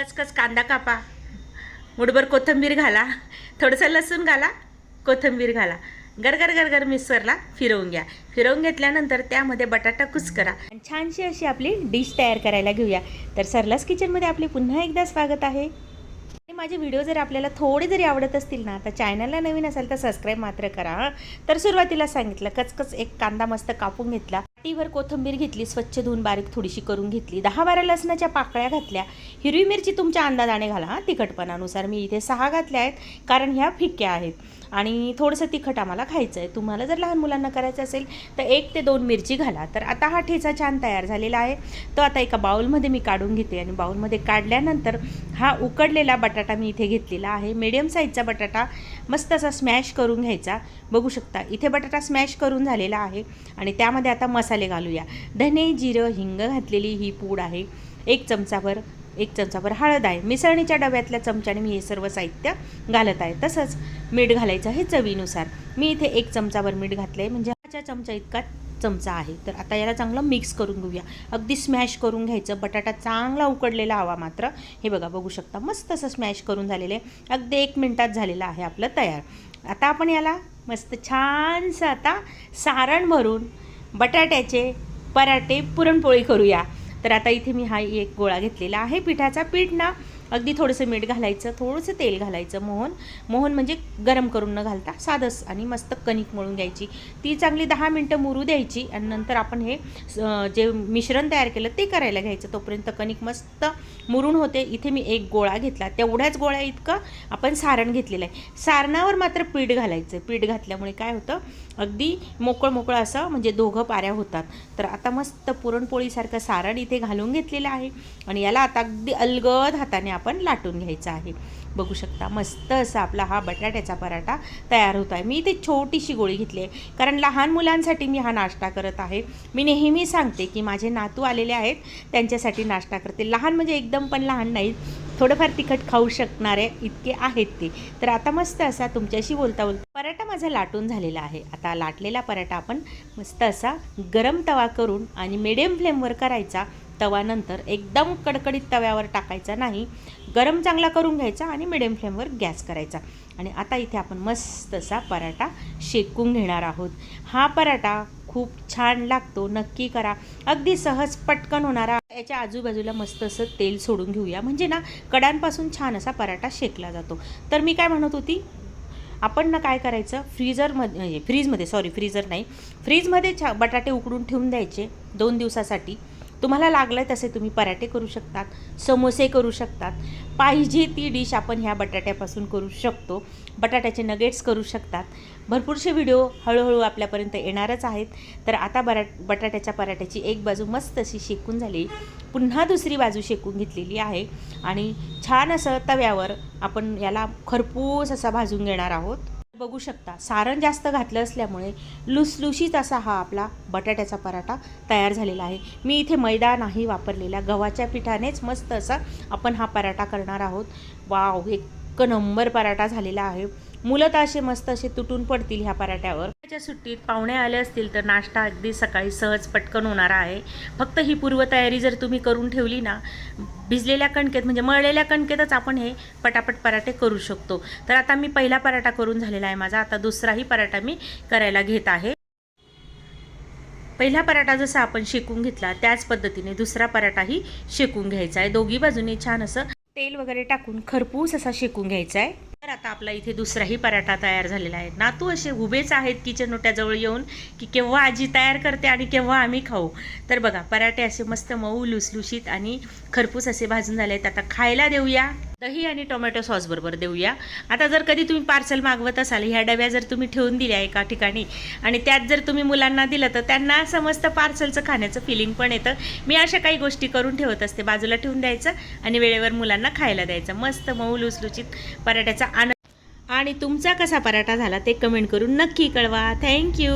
कचकच कांदा कापा. मुठभर कोथिंबीर घाला. थोडंसं लसूण घाला कोथिंबीर घाला. गरगर गरगर मिक्सरला फिरवून घ्या. फिरवून घेतल्यानंतर त्यामध्ये बटाटा कुस करा आणि छानशी अशी आपली डिश तयार करायला घेऊया. तर सरलास किचनमध्ये आपले पुन्हा एकदा स्वागत आहे. आणि माझे व्हिडिओ जर आपल्याला थोडे जरी आवडत असतील ना तर चॅनलला नवीन असेल तर सबस्क्राईब मात्र करा. तर सुरुवातीला सांगितलं कचकच एक कांदा मस्त कापून घेतला. पाटीवर कोथिंबीर घेतली स्वच्छ धुवून बारीक थोडीशी करून घेतली. दहा बारा लसणाच्या पाकळ्या घातल्या. हिरवी मिरची तुमच्या अंदाजाने घाला हां तिखटपणानुसार. मी इथे सहा घातल्या आहेत कारण ह्या फिक्क्या आहेत. आणि थोडंसं तिखट आम्हाला खायचं आहे तुम्हाला जर लहान मुलांना करायचं असेल तर एक ते दोन मिरची घाला. तर आता हा ठेचा छान तयार झालेला आहे. तो आता एका बाउलमध्ये मी काढून घेते आणि बाउलमध्ये काढल्यानंतर हा उकडलेला बटाटा मी इथे घेतलेला आहे. मीडियम साईजचा बटाटा मस्त असा स्मॅश करून घ्यायचा. बघू शकता इथे बटाटा स्मॅश करून झालेला आहे. आणि त्यामध्ये आता मसाले घालूया. धने जिरं हिंग घातलेली ही पूड आहे. एक चमचाभर एक चमचाभर हळद आहे. मिसळणीच्या डब्यातल्या चमच्याने मी हे सर्व साहित्य घालत आहे. तसंच मीठ घालायचं आहे चवीनुसार. मी इथे एक चमचाभर मीठ घातलं आहे म्हणजे हाच्या चमचा इतका चमचा आहे. तर आता याला चांगलं मिक्स करून घेऊया. अगदी स्मॅश करून घ्यायचं. बटाटा चांगला उकडलेला हवा मात्र. हे बघा बघू शकता. मस्त असं स्मॅश करून झालेलं आहे. अगदी एक मिनटात झालेलं आहे आपलं तयार. आता आपण याला मस्त छानसं आता सारण भरून बटाट्याचे पराठे पुरणपोळी करूया. तर आता इथे मी हा एक गोळा घेतलेला आहे. पिठाचा पीठ ना अगदी थोडंसं मीठ घालायचं थोडंसं तेल घालायचं मोहन. मोहन म्हणजे गरम करून न घालता साधंच आणि मस्त कणिक मळून घ्यायची. ती चांगली दहा मिनटं मुरू द्यायची आणि नंतर आपण हे जे मिश्रण तयार केलं ते करायला घ्यायचं. तोपर्यंत कणिक मस्त मुरून होते. इथे मी एक गोळा घेतला. तेवढ्याच गोळ्या इतकं आपण सारण घेतलेलं आहे. सारणावर मात्र पीठ घालायचं. पीठ घातल्यामुळे काय होतं? अगदी मोकळं मोकळं असं म्हणजे दोघं पाऱ्या होतात. तर आता मस्त पुरणपोळीसारखं सारण इथे घालून घेतलेलं आहे. आणि याला आता अगदी अलगद हाताने आपण लाटून घ्यायचं आहे. बघू शकता मस्त असा आपला हा बटाट्याचा पराठा तयार होत आहे. मी इथे छोटीशी गोळी घेतली आहे. कारण लहान मुलांसाठी मी हा नाश्ता करत आहे. मी नेहमी सांगते की माझे नातू आलेले आहेत त्यांच्यासाठी नाश्ता करते. लहान म्हणजे एकदम पण लहान नाहीत. थोडंफार तिखट खाऊ शकणारे इतके आहेत ते. तर आता मस्त असा तुमच्याशी बोलता बोलता पराठा माझा लाटून झालेला आहे. आता लाटलेला पराठा आपण मस्त असा गरम तवा करून आणि मिडियम फ्लेमवर करायचा. तवा नंतर एकदम कडकडीत तव्यावर टाकायचा नाही गरम चांगला करून घ्यायचा आणि मिडियम फ्लेमवर गॅस करायचा. आणि आता इथे आपण मस्त असा पराठा शेकून घेणार आहोत. हा पराठा खूप छान लागतो नक्की करा. अगदी सहज पटकन होणारा. याच्या आजूबाजूला मस्त असं तेल सोडून घेऊया. म्हणजे ना कडांपासून छान असा पराठा शेकला जातो. तर मी काय म्हणत होती आपण ना काय करायचं फ्रीजरमध्ये म्हणजे फ्रीजमध्ये सॉरी फ्रीजर नाही. फ्रीजमध्ये छा बटाटे उकडून ठेवून द्यायचे दोन दिवसासाठी. तुम्हाला लागलं तसे तुम्ही पराठे करू शकतात समोसे करू शकतात. पाहिजे ती डिश आपण ह्या बटाट्यापासून करू शकतो. बटाट्याचे नगेट्स करू शकतात. भरपूरसे व्हिडिओ हळूहळू आपल्यापर्यंत येणारच आहेत. तर आता बरा बटाट्याच्या पराठ्याची एक बाजू मस्त अशी शेकून झाली. पुन्हा दुसरी बाजू शेकून घेतलेली आहे. आणि छान असं तव्यावर आपण याला खरपूस असा भाजून घेणार आहोत. बघू शकता. सारण जास्त घातलं असल्यामुळे लुसलुशीत असा हा आपला बटाट्याचा पराठा तयार झालेला आहे. मी इथे मैदा नाही वापरलेला. गव्हाच्या पिठानेच मस्त असा आपण हा पराठा करणार आहोत. वाव एक नंबर पराठा झालेला आहे. मुलं तर असे मस्त असे तुटून पडतील ह्या पराठ्यावर. त्याच्या सुट्टीत पाहुणे आले असतील तर नाश्ता अगदी सकाळी सहज पटकन होणार आहे. फक्त ही पूर्वतयारी जर तुम्ही करून ठेवली ना भिजलेल्या कणकेत म्हणजे मळलेल्या कणकेतच आपण हे पटापट पराठे करू शकतो. तर आता मी पहिला पराठा करून झालेला आहे माझा. आता दुसराही पराठा मी करायला घेत आहे. पहिला पराठा जसा आपण शेकून घेतला त्याच पद्धतीने दुसरा पराठाही शेकून घ्यायचा आहे. दोघी बाजूने छान असं तेल वगैरे टाकून खरपूस असा शेकून घ्यायचा आहे. तर आता आपला इथे दुसराही पराठा तयार झालेला आहे. नातू असे उभेच आहेत किचन ओट्याजवळ येऊन की केव्हा आजी तयार करते आणि केव्हा आम्ही खाऊ. तर बघा पराठे असे मस्त मऊ लुसलुशीत आणि खरपूस असे भाजून झाले आहेत. आता खायला देऊया. दही आणि टोमॅटो सॉस बरोबर देऊया. आता जर कधी तुम्ही पार्सल मागवत असाल ह्या डब्या जर तुम्ही ठेवून दिल्या एका ठिकाणी आणि त्यात जर तुम्ही मुलांना दिलं तर त्यांना समजतं पार्सलचं खाण्याचं फिलिंग पण येतं. मी अशा काही गोष्टी करून ठेवत असते. बाजूला ठेवून द्यायचं आणि वेळेवर मुलांना खायला द्यायचं. मस्त मऊ लुसलुचित पराठ्याचा आनंद. आणि तुमचा कसा पराठा झाला ते कमेंट करून नक्की कळवा. थँक्यू